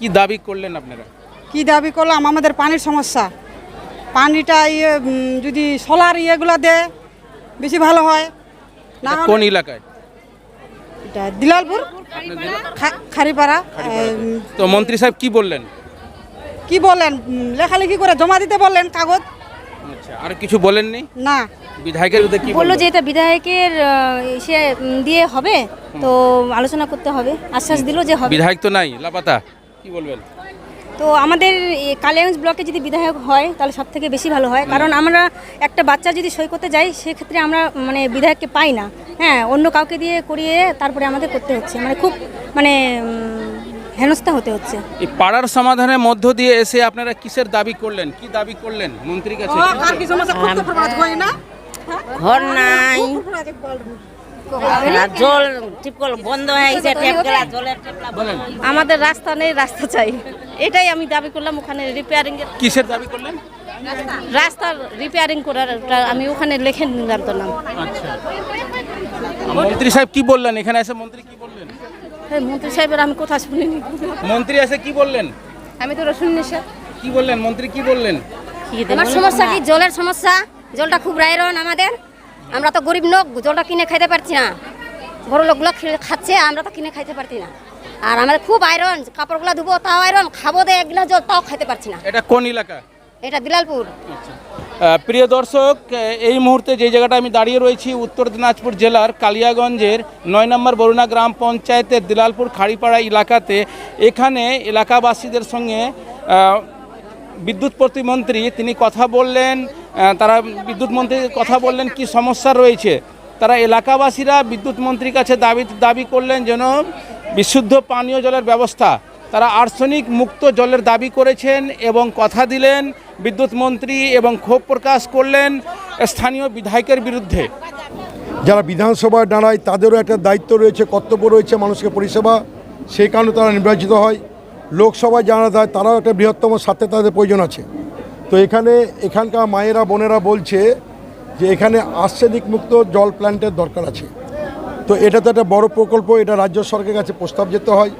কি দাবি করলেন আপনারা? কি দাবি করলাম? আমাদের পানির সমস্যা। পানিটা ইয়ে উম, যদি সোলার ইয়েগুলো দেয় বেশি ভালো হয়। না এটা কোন এলাকায়? এটা দিলালপুর খা- খারিপাড়া উম, তো মন্ত্রী সাহেব কি বললেন? কি বলেন? উম, লেখালেখি করে জমা দিতে বললেন কাগজ। আচ্ছা আর কিছু বলেননি? না। বিধায়কের বিরুদ্ধে কি বলল যে এটা বিধায়কের আহ, সে উম, দিয়ে হবে তো আলোচনা করতে হবে। আশ্বাস দিল যে হবে। বিধায়ক তো নাই লাপাতা। কি বলবেন? তো আমাদের এই কালিয়াগঞ্জ ব্লকে যদি বিধায়ক হয় তাহলে সব থেকে বেশি ভালো হয়। কারণ আমরা একটা বাচ্চা যদি সই করতে যাই সেক্ষেত্রে আমরা মানে বিধায়ককে পাই না। হ্যাঁ অন্য কাউকে দিয়ে করিয়ে তারপরে আমাদের করতে হচ্ছে। মানে খুব মানে হেনস্থা হতে হচ্ছে। এই পাড়ার সমাধানের মধ্য দিয়ে এসে আপনারা কিসের দাবি করলেন? কি দাবি করলেন মন্ত্রীর কাছে? হয় না? ঘর নাই। জল টিপকল বন্ধ হয়ে গেছে আমাদের রাস্তা নেই রাস্তা চাই। এটাই আমি দাবি করলাম ওখানে রিপেয়ারিং কিসের দাবি করলেন? রাস্তার রিপেয়ারিং করার আমি ওখানে লিখে নিলাম তো নাম। আচ্ছা। মন্ত্রী সাহেব কি বললেন? এখানে এসে মন্ত্রী কি বললেন? এই মন্ত্রী সাহেবের আমি কথা শুনিনি। মন্ত্রী এসে কি বললেন? আমি তো ওরা শুনিনি স্যার কি বললেন? মন্ত্রী কি বললেন? আমার সমস্যা কি? জলের সমস্যা? জলটা খুব রায়রন আমাদের। আমরা তো গরিব লোক জলটা কিনে খাইতে পারছি না। বড় লোকগুলো খাচ্ছে আমরা তো কিনে খাইতে পারছি না। আর আমাদের খুব আয়রন কাপড়গুলো ধুবো তাও আয়রন খাব দে এক গ্লাস জল তাও খাইতে পারছি না। এটা কোন এলাকা? এটা দিলালপুর প্রিয় দর্শক এই মুহূর্তে যে জায়গাটা আমি দাঁড়িয়ে রয়েছি উত্তর দিনাজপুর জেলার কালিয়াগঞ্জের নয় নম্বর বরুণা গ্রাম পঞ্চায়েতের দিলালপুর খাড়িপাড়া এলাকাতে। এখানে এলাকাবাসীদের সঙ্গে বিদ্যুৎ প্রতিমন্ত্রী তিনি কথা বললেন। তারা বিদ্যুৎ মন্ত্রী কথা বললেন, কি সমস্যা রয়েছে? তারা এলাকাবাসীরা বিদ্যুৎ মন্ত্রীর কাছে দাবি দাবি করলেন যেন বিশুদ্ধ পানীয় জলের ব্যবস্থা। তারা আর্সেনিক মুক্ত জলের দাবি করেছেন এবং কথা দিলেন বিদ্যুৎ মন্ত্রী এবং ক্ষোভ প্রকাশ করলেন স্থানীয় বিধায়কের বিরুদ্ধে। যারা বিধানসভায় দাঁড়ায়, তাদেরও একটা দায়িত্ব রয়েছে, কর্তব্য রয়েছে মানুষকে পরিষেবা। সেই কারণে তারা নির্বাচিত হয়। লোকসভায় যারা দেয় তারাও একটা বৃহত্তম স্বার্থে তাদের প্রয়োজন আছে। তো এখানে এখানকার মায়েরা, বোনেরা বলছে যে এখানে আর্সেনিক মুক্ত জল প্ল্যান্টের দরকার আছে। তো এটা তো একটা বড় প্রকল্প, এটা রাজ্য সরকারের কাছে প্রস্তাব যেতে হয়।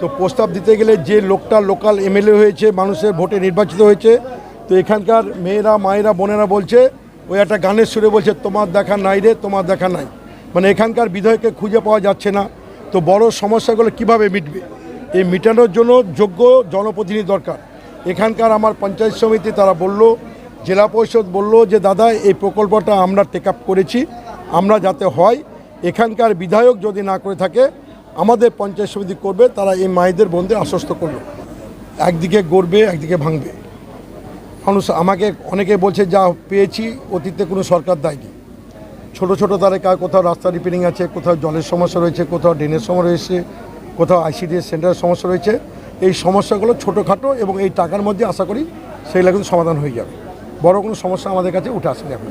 তো প্রস্তাব দিতে গেলে যে লোকটা লোকাল এমএলএ হয়েছে, মানুষের ভোটে নির্বাচিত হয়েছে, তো এখানকার মেয়েরা, মায়েরা, বোনেরা বলছে, ওই একটা গানের সুরে বলছে, তোমার দেখা নাই রে, তোমার দেখা নাই। মানে এখানকার বিধায়ককে খুঁজে পাওয়া যাচ্ছে না। তো বড় সমস্যাগুলো কীভাবে মিটবে? এই মিটানোর জন্য যোগ্য জনপ্রতিনিধি দরকার। এখানকার আমার পঞ্চায়েত সমিতি তারা বলল, জেলা পরিষদ বলল যে, দাদা, এই প্রকল্পটা আমরা টেক আপ করেছি, আমরা যাতে হয়, এখানকার বিধায়ক যদি না করে থাকে, আমাদের পঞ্চায়েত সমিতি করবে, তারা এই মায়েদের বোনদের আশ্বস্ত করল। একদিকে গড়বে, একদিকে ভাঙবে। মানুষ আমাকে, অনেকে বলছে, যা পেয়েছি, অতীতে কোনো সরকার দেয়নি। ছোট ছোট তালিকায় কোথাও রাস্তা রিপেয়ারিং আছে, কোথাও জলের সমস্যা রয়েছে, কোথাও ড্রেনের সমস্যা রয়েছে, কোথাও আইসিডিএস সেন্টারের সমস্যা রয়েছে। এই সমস্যাগুলো ছোটোখাটো এবং এই টাকার মধ্যে আশা করি সেইগুলো কিন্তু সমাধান হয়ে যাবে। বড় কোনো সমস্যা আমাদের কাছে উঠে আসেনি এখন।